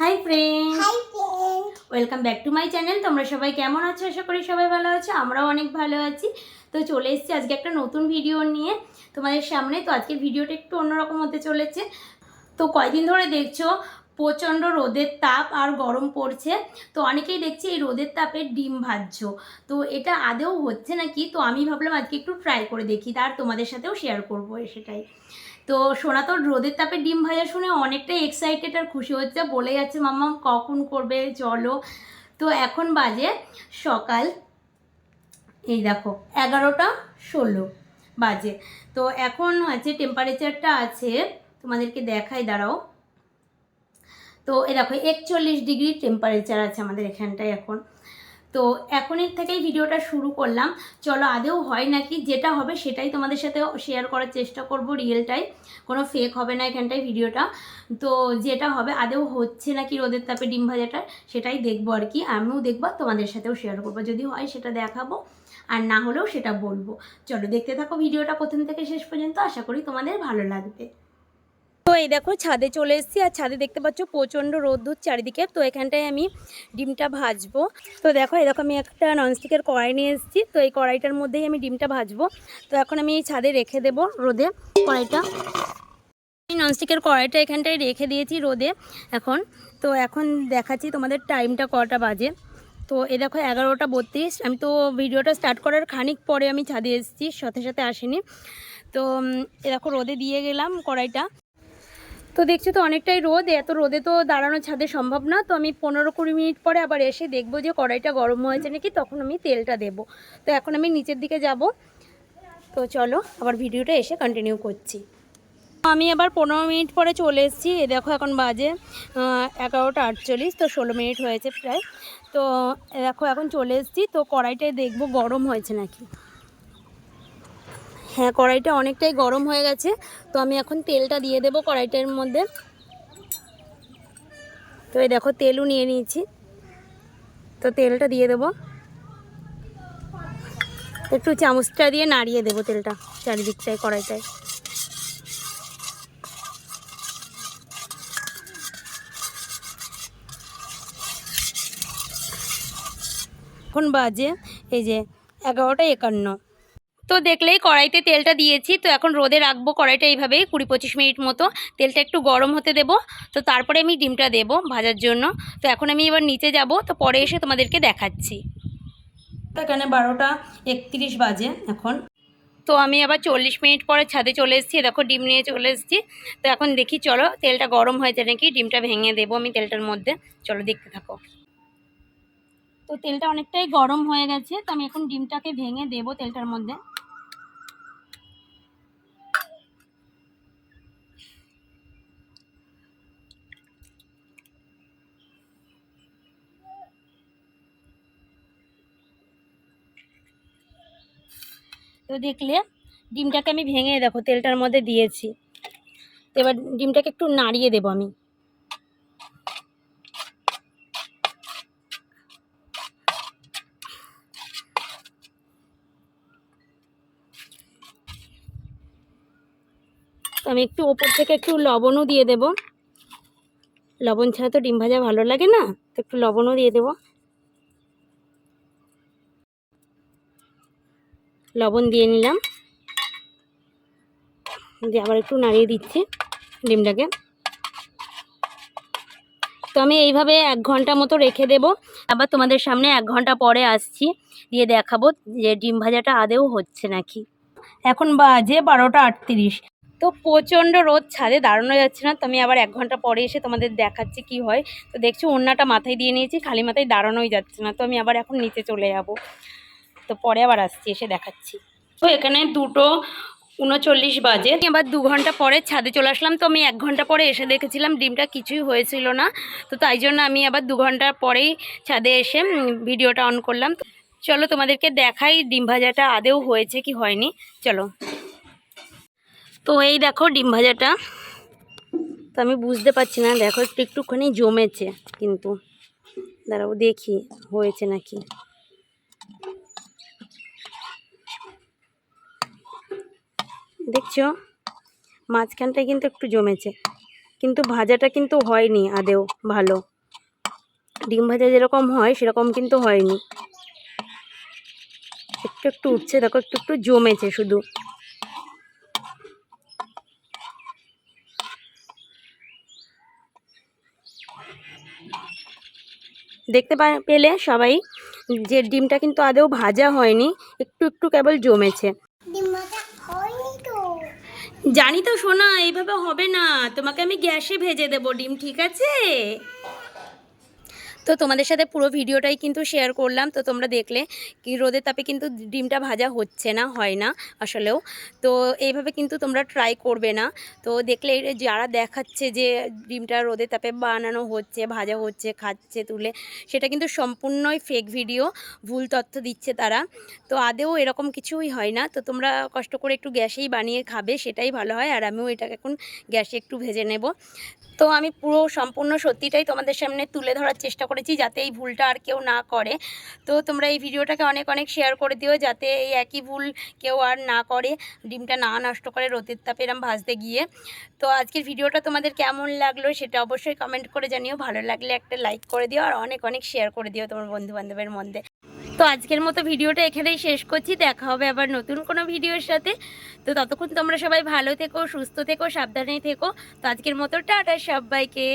Hi friend welcome back to my channel তোমরা সবাই কেমন আছো? আশা করি সবাই ভালো আছো। আমরাও অনেক ভালো আছি। তো চলে এসেছি আজকে একটা নতুন ভিডিও নিয়ে তোমাদের সামনে। তো আজকে ভিডিওটা একটু অন্যরকম হতে চলেছে। তো কয়দিন ধরে দেখছ প্রচণ্ড রোদের তাপ আর গরম পড়ছে। তো অনেকেই দেখছি এই রোদের তাপে ডিম ভাজছো। তো এটা আদেও হচ্ছে নাকি? তো আমি ভাবলাম আজকে একটু ট্রাই করে দেখি তার তোমাদের সাথেও শেয়ার করব সেটাই। তো সোনা তো রোদের তাপে ডিম ভাজা শুনে অনেকটাই এক্সাইটেড আর খুশি হচ্ছে। বলে যাচ্ছে, মাম্মা, কখন করবে? চলো। তো এখন বাজে সকাল, এই দেখো, এগারোটা ষোলো বাজে। তো এখন হচ্ছে টেম্পারেচারটা আছে, তোমাদেরকে দেখাই, দাঁড়াও। তো এ দেখো, একচল্লিশ ডিগ্রি টেম্পারেচার আছে আমাদের এখানটায় এখন। তো এখনের থেকেই ভিডিওটা শুরু করলাম। চলো আদেও হয় নাকি? যেটা হবে সেটাই তোমাদের সাথে শেয়ার করার চেষ্টা করব রিয়েলটাই কোনো ফেক হবে না এখানটায় ভিডিওটা। তো যেটা হবে আদেও হচ্ছে নাকি রোদের তাপে ডিম ভাজাটা, সেটাই দেখব আর কি। আমিও দেখব, তোমাদের সাথেও শেয়ার করব। যদি হয় সেটা দেখাবো, আর না হলেও সেটা বলব। চলো, দেখতে থাকো ভিডিওটা প্রথম থেকে শেষ পর্যন্ত। আশা করি তোমাদের ভালো লাগবে। তো এই দেখো ছাদে চলে এসেছি, আর ছাদে দেখতে পাচ্ছ প্রচণ্ড রোদ্দুর চারিদিকে। তো এখানটায় আমি ডিমটা ভাজবো। তো দেখো দেখো আমি একটা ননস্টিকের কড়াই নিয়ে এসেছি। তো এই কড়াইটার মধ্যেই আমি ডিমটা ভাজবো। তো এখন আমি ছাদে রেখে দেবো রোদে কড়াইটা। আমি ননস্টিকের কড়াইটা এখানটায় রেখে দিয়েছি রোদে এখন। তো এখন দেখাচ্ছি তোমাদের টাইমটা কটা বাজে। তো এ দেখো এগারোটা বত্রিশ। আমি তো ভিডিওটা স্টার্ট করার খানিক পরে আমি ছাদে এসেছি, সাথে সাথে আসিনি। তো এ দেখো রোদে দিয়ে গেলাম কড়াইটা। তো দেখছি তো অনেকটাই রোদ, এত রোদে তো দাঁড়ানো ছাদে সম্ভব না। তো আমি পনেরো কুড়ি মিনিট পরে আবার এসে দেখব যে কড়াইটা গরম হয়েছে নাকি, তখন আমি তেলটা দেব। তো এখন আমি নিচের দিকে যাব। তো চলো, আবার ভিডিওটা এসে কন্টিনিউ করছি। আমি আবার পনেরো মিনিট পরে চলে এসেছি। এ দেখো এখন বাজে এগারোটা আটচল্লিশ, তো ষোলো মিনিট হয়েছে প্রায়। তো দেখো এখন চলে এসেছি, তো কড়াইটায় দেখব গরম হয়েছে নাকি। হ্যাঁ কড়াইটা অনেকটাই গরম হয়ে গেছে, তো আমি এখন তেলটা দিয়ে দেবো কড়াইটার মধ্যে। তো এই দেখো, তেলও নিয়ে নিয়েছি। তো তেলটা দিয়ে দেবো। একটু চামচটা দিয়ে নাড়িয়ে দেবো তেলটা, চারিদিকটায়, কড়াইটায়। এখন বাজে, এই যে এগারোটা একান্ন। তো দেখলেই কড়াইতে তেলটা দিয়েছি। তো এখন রোদে রাখব কড়াইটা এইভাবেই কুড়ি পঁচিশ মিনিট মতো। তেলটা একটু গরম হতে দেবো। তো তারপরে আমি ডিমটা দেবো ভাজার জন্য। তো এখন আমি এবার নিচে যাব। তো পরে এসে তোমাদেরকে দেখাচ্ছি। এখানে বারোটা একত্রিশ বাজে এখন। তো আমি আবার চল্লিশ মিনিট পরে ছাদে চলে এসেছি। দেখো ডিম নিয়ে চলে এসেছি। তো এখন দেখি চলো তেলটা গরম হয়েছে নাকি? ডিমটা ভেঙে দেবো আমি তেলটার মধ্যে। চলো দেখতে থাকো। তো তেলটা অনেকটাই গরম হয়ে গেছে। তো আমি এখন ডিমটাকে ভেঙে দেবো তেলটার মধ্যে। তো দেখলে ডিমটাকে আমি ভেঙে, দেখো তেলটার মধ্যে দিয়েছি। তো এবার ডিমটাকে একটু নাড়িয়ে দেবো আমি। আমি একটু ওপর থেকে একটু লবণও দিয়ে দেব। লবণ ছাড়া তো ডিম ভাজা ভালো লাগে না, তো একটু লবণও দিয়ে দেব। লবণ দিয়ে নিলাম। দিয়ে আবার একটু নাড়িয়ে দিচ্ছি ডিমটাকে। তো আমি এইভাবে এক ঘণ্টা মতো রেখে দেব। আবার তোমাদের সামনে এক ঘণ্টা পরে আসছি। দিয়ে দেখাবো যে ডিম ভাজাটা আদেও হচ্ছে নাকি। এখন বাজে বারোটা আটত্রিশ। তো প্রচণ্ড রোদ, ছাদে দাঁড়ানো যাচ্ছে না। তো আমি আবার এক ঘণ্টা পরে এসে তোমাদের দেখাচ্ছি কি হয়। তো দেখছি ওড়নাটা মাথায় দিয়ে নিয়েছি, খালি মাথায় দাঁড়ানোই যাচ্ছে না। তো আমি আবার এখন নিচে চলে যাব। তো পরে আবার আসছি এসে দেখাচ্ছি। তো এখানে দুটো উনচল্লিশ বাজে। এবার দু ঘণ্টা পরে ছাদে চলে আসলাম তো আমি এক ঘণ্টা পরে এসে দেখেছিলাম ডিমটা কিছুই হয়েছিল না। তো তাই জন্য আমি আবার দু ঘণ্টা পরেই ছাদে এসে ভিডিওটা অন করলাম। চলো তোমাদেরকে দেখাই ডিম ভাজাটা আদেও হয়েছে কি হয়নি। চলো। তো এই দেখো ডিম ভাজাটা। তো আমি বুঝতে পারছি না দেখো একটু একটুখানি জমেছে কিন্তু দাঁড়াও দেখি হয়েছে নাকি। দেখছ? মাঝখানটায় কিন্তু একটু জমেছে। কিন্তু ভাজাটা কিন্তু হয়নি আদেও ভালো। ডিম ভাজা যেরকম হয়, সেরকম কিন্তু হয়নি। একটু একটু উঠছে, দেখো, একটু একটু জমেছে শুধু। দেখতে পেলে সবাই যে ডিমটা কিন্তু আদেও ভাজা হয়নি, একটু একটু কেবল জমেছে। জানি তো সোনা এইভাবে হবে না। তোমাকে আমি গ্যাসে ভেজে দেবো ডিম ঠিক আছে? তো তোমাদের সাথে পুরো ভিডিওটাই কিন্তু শেয়ার করলাম। তো তোমরা দেখলে কি রোদের তাপে কিন্তু ডিমটা ভাজা হচ্ছে না, হয় না আসলেও। তো এইভাবে কিন্তু তোমরা ট্রাই করবে না। তো দেখলে যারা দেখাচ্ছে যে ডিমটা রোদের তাপে বানানো হচ্ছে, ভাজা হচ্ছে, খাচ্ছে, তুলে, সেটা কিন্তু সম্পূর্ণই ফেক ভিডিও ভুল তথ্য দিচ্ছে তারা। তো আদেও এরকম কিছুই হয় না। তো তোমরা কষ্ট করে একটু গ্যাসেই বানিয়ে খাবে, সেটাই ভালো হয়। আর আমিও এটাকে এখন গ্যাসে একটু ভেজে নেব। তো আমি পুরো সম্পূর্ণ সত্যিটাই তোমাদের সামনে তুলে ধরার চেষ্টা করেছি যাতে এই ভুলটা আর কেউ না করে। তো তোমরা এই ভিডিওটাকে অনেক অনেক শেয়ার করে দিও যাতে এই একই ভুল কেউ আর না করে, ডিমটা না নষ্ট করে রোদের তাপে এরম ভাজতে গিয়ে। তো আজকের ভিডিওটা তোমাদের কেমন লাগল সেটা অবশ্যই কমেন্ট করে জানিও। ভালো লাগলে একটা লাইক করে দিও আর অনেক অনেক শেয়ার করে দিও তোমার বন্ধু বান্ধবের মধ্যে। তো আজকের মতো ভিডিওটা এখানেই শেষ করছি। দেখা হবে আবার নতুন কোনো ভিডিওর সাথে। তো ততক্ষণ তোমরা সবাই ভালো থেকো, সুস্থ থেকো, সাবধানে থেকো। তো আজকের মতো টাটা সবাইকে।